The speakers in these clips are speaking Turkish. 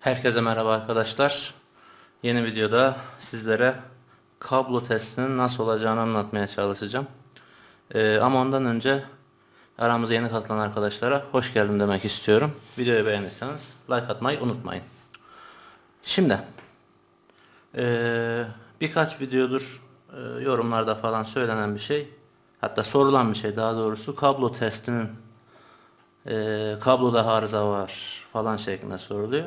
Herkese merhaba arkadaşlar. Yeni videoda sizlere kablo testinin nasıl olacağını anlatmaya çalışacağım. Ee, ama ondan önce aramıza yeni katılan arkadaşlara hoş geldin demek istiyorum. Videoyu beğenirseniz like atmayı unutmayın. Şimdi ee, birkaç videodur ee, yorumlarda falan söylenen bir şey hatta sorulan bir şey daha doğrusu kablo testinin e, kabloda arıza var falan şeklinde soruluyor.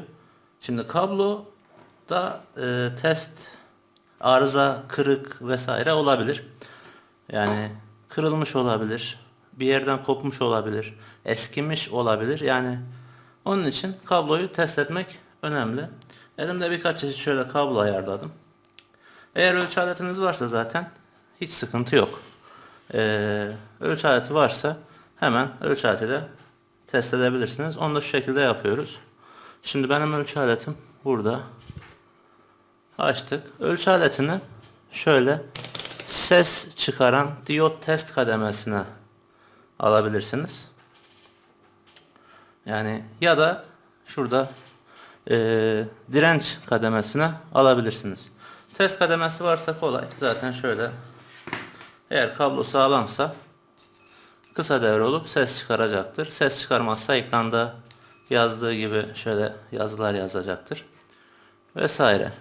Şimdi kabloda e, test arıza, kırık vesaire olabilir. Yani kırılmış olabilir, bir yerden kopmuş olabilir, eskimiş olabilir. Yani onun için kabloyu test etmek önemli. Elimde birkaç çeşit şöyle kablo ayarladım. Eğer ölçü aletiniz varsa zaten hiç sıkıntı yok. Ee, ölçü aleti varsa hemen ölçü aletiyle test edebilirsiniz. Onu da şu şekilde yapıyoruz. Şimdi benim ölçü aletim burada. Açtık. Ölçü aletini şöyle ses çıkaran diyot test kademesine alabilirsiniz. Yani ya da şurada e, direnç kademesine alabilirsiniz. Test kademesi varsa kolay. Zaten şöyle eğer kablo sağlamsa kısa devre olup ses çıkaracaktır. Ses çıkarmazsa ekranda yazdığı gibi şöyle yazılar yazacaktır. Vesaire.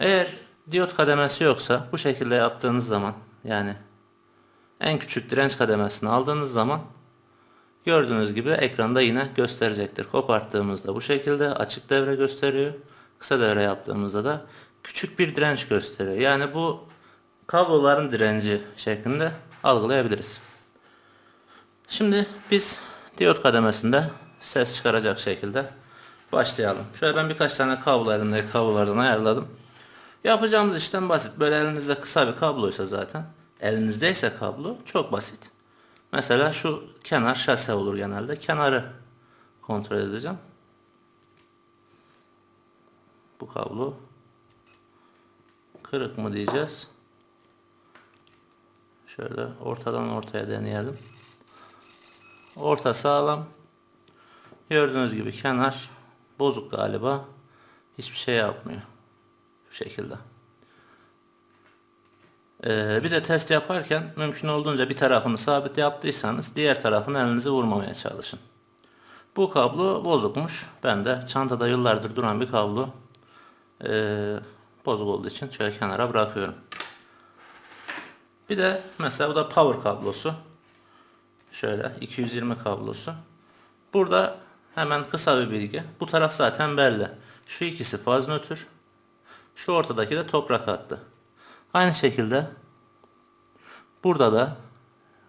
Eğer diyot kademesi yoksa bu şekilde yaptığınız zaman yani en küçük direnç kademesini aldığınız zaman gördüğünüz gibi ekranda yine gösterecektir. Koparttığımızda bu şekilde açık devre gösteriyor. Kısa devre yaptığımızda da küçük bir direnç gösteriyor. Yani bu kabloların direnci şeklinde algılayabiliriz. Şimdi biz diyot kademesinde ses çıkaracak şekilde başlayalım. Şöyle ben birkaç tane kablo elimdeki kablolardan ayarladım. Yapacağımız işlem basit. Böyle elinizde kısa bir kabloysa zaten. Elinizdeyse kablo çok basit. Mesela şu kenar şase olur genelde. Kenarı kontrol edeceğim. Bu kablo kırık mı diyeceğiz. Şöyle ortadan ortaya deneyelim. Orta sağlam. Gördüğünüz gibi kenar bozuk galiba. Hiçbir şey yapmıyor. Şu şekilde. Ee, bir de test yaparken mümkün olduğunca bir tarafını sabit yaptıysanız diğer tarafını elinizi vurmamaya çalışın. Bu kablo bozukmuş. Ben de çantada yıllardır duran bir kablo. Ee, bozuk olduğu için şöyle kenara bırakıyorum. Bir de mesela bu da power kablosu. Şöyle 220 kablosu. Burada hemen kısa bir bilgi. Bu taraf zaten belli. Şu ikisi faz nötr. Şu ortadaki de toprak hattı. Aynı şekilde burada da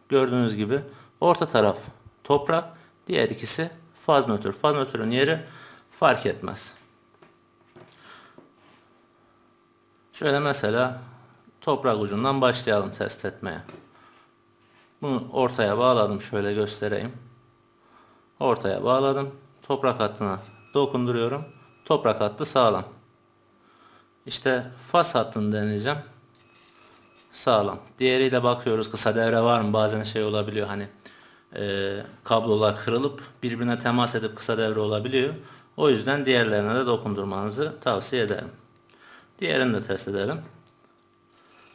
gördüğünüz gibi orta taraf toprak, diğer ikisi faz nötr. Faz nötrün yeri fark etmez. Şöyle mesela toprak ucundan başlayalım test etmeye. Bunu ortaya bağladım. Şöyle göstereyim. Ortaya bağladım. Toprak hattına dokunduruyorum. Toprak hattı sağlam. İşte faz hattını deneyeceğim. Sağlam. Diğeriyle bakıyoruz kısa devre var mı? Bazen şey olabiliyor hani e, kablolar kırılıp birbirine temas edip kısa devre olabiliyor. O yüzden diğerlerine de dokundurmanızı tavsiye ederim. Diğerini de test edelim.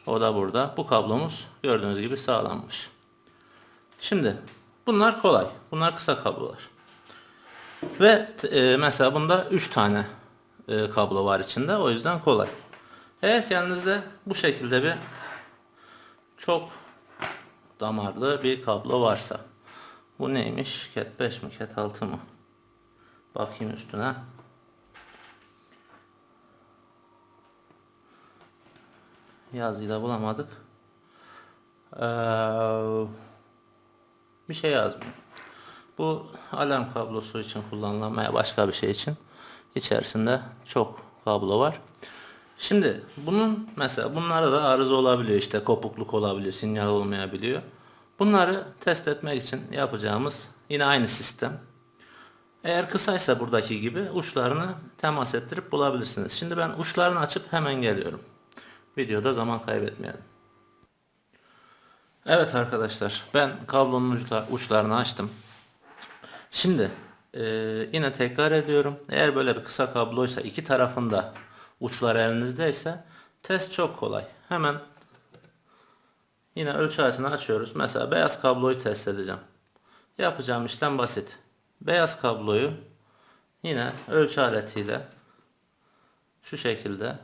O da burada. Bu kablomuz gördüğünüz gibi sağlanmış. Şimdi bunlar kolay. Bunlar kısa kablolar. Ve e, mesela bunda 3 tane e, kablo var içinde. O yüzden kolay. Eğer kendinizde bu şekilde bir çok damarlı bir kablo varsa. Bu neymiş? Cat 5 mi? Cat 6 mı? Bakayım üstüne. Yazıyı da bulamadık. Eee bir şey yazmıyor. Bu alarm kablosu için kullanılan veya başka bir şey için içerisinde çok kablo var. Şimdi bunun mesela bunlarda da arıza olabiliyor işte kopukluk olabiliyor, sinyal olmayabiliyor. Bunları test etmek için yapacağımız yine aynı sistem. Eğer kısaysa buradaki gibi uçlarını temas ettirip bulabilirsiniz. Şimdi ben uçlarını açıp hemen geliyorum. Videoda zaman kaybetmeyelim. Evet arkadaşlar ben kablonun uçlarını açtım. Şimdi Ee, yine tekrar ediyorum. Eğer böyle bir kısa kabloysa iki tarafında uçlar elinizdeyse test çok kolay. Hemen yine ölçü aletini açıyoruz. Mesela beyaz kabloyu test edeceğim. Yapacağım işlem basit. Beyaz kabloyu yine ölçü aletiyle şu şekilde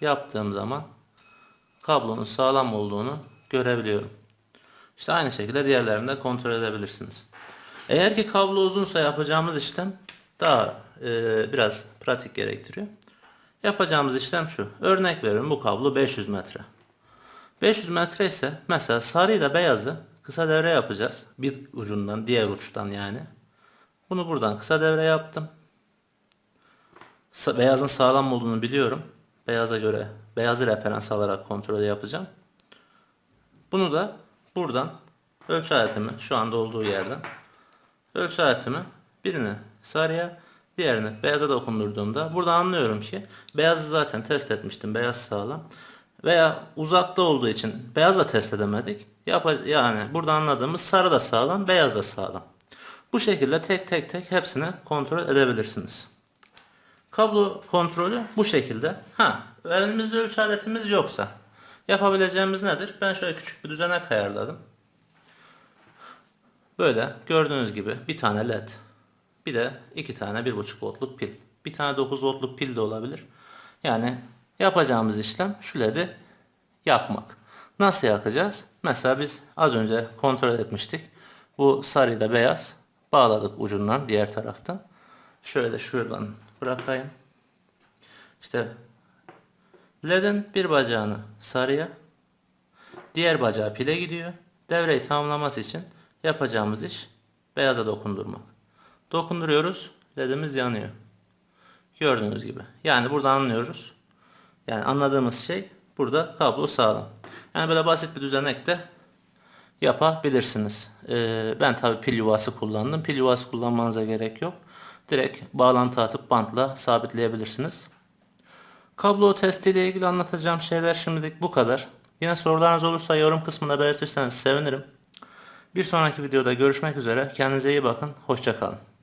yaptığım zaman kablonun sağlam olduğunu görebiliyorum. İşte aynı şekilde diğerlerini de kontrol edebilirsiniz. Eğer ki kablo uzunsa yapacağımız işlem daha e, biraz pratik gerektiriyor. Yapacağımız işlem şu. Örnek veriyorum bu kablo 500 metre. 500 metre ise mesela sarıyla beyazı kısa devre yapacağız. Bir ucundan diğer uçtan yani. Bunu buradan kısa devre yaptım. Beyazın sağlam olduğunu biliyorum. Beyaza göre beyazı referans alarak kontrol yapacağım. Bunu da buradan ölçü aletimi şu anda olduğu yerden ölçü aletimi birini sarıya diğerini beyaza dokundurduğumda burada anlıyorum ki beyazı zaten test etmiştim. Beyaz sağlam. Veya uzakta olduğu için beyaz da test edemedik. Yani burada anladığımız sarı da sağlam, beyaz da sağlam. Bu şekilde tek tek tek hepsini kontrol edebilirsiniz. Kablo kontrolü bu şekilde. Ha, elimizde ölçü aletimiz yoksa yapabileceğimiz nedir? Ben şöyle küçük bir düzenek ayarladım. Böyle gördüğünüz gibi bir tane led, bir de iki tane 1.5 voltluk pil. Bir tane 9 voltluk pil de olabilir. Yani yapacağımız işlem şu led'i yakmak. Nasıl yakacağız? Mesela biz az önce kontrol etmiştik. Bu sarıyı da beyaz bağladık ucundan diğer taraftan. Şöyle şuradan bırakayım. İşte ledin bir bacağını sarıya, diğer bacağı pile gidiyor. Devreyi tamamlaması için yapacağımız iş beyaza dokundurmak. Dokunduruyoruz, ledimiz yanıyor. Gördüğünüz gibi. Yani burada anlıyoruz. Yani anladığımız şey burada kablo sağlam. Yani böyle basit bir düzenekte yapabilirsiniz. Ee, ben tabi pil yuvası kullandım. Pil yuvası kullanmanıza gerek yok. Direkt bağlantı atıp bantla sabitleyebilirsiniz. Kablo testi ile ilgili anlatacağım şeyler şimdilik bu kadar. Yine sorularınız olursa yorum kısmında belirtirseniz sevinirim. Bir sonraki videoda görüşmek üzere. Kendinize iyi bakın. Hoşçakalın.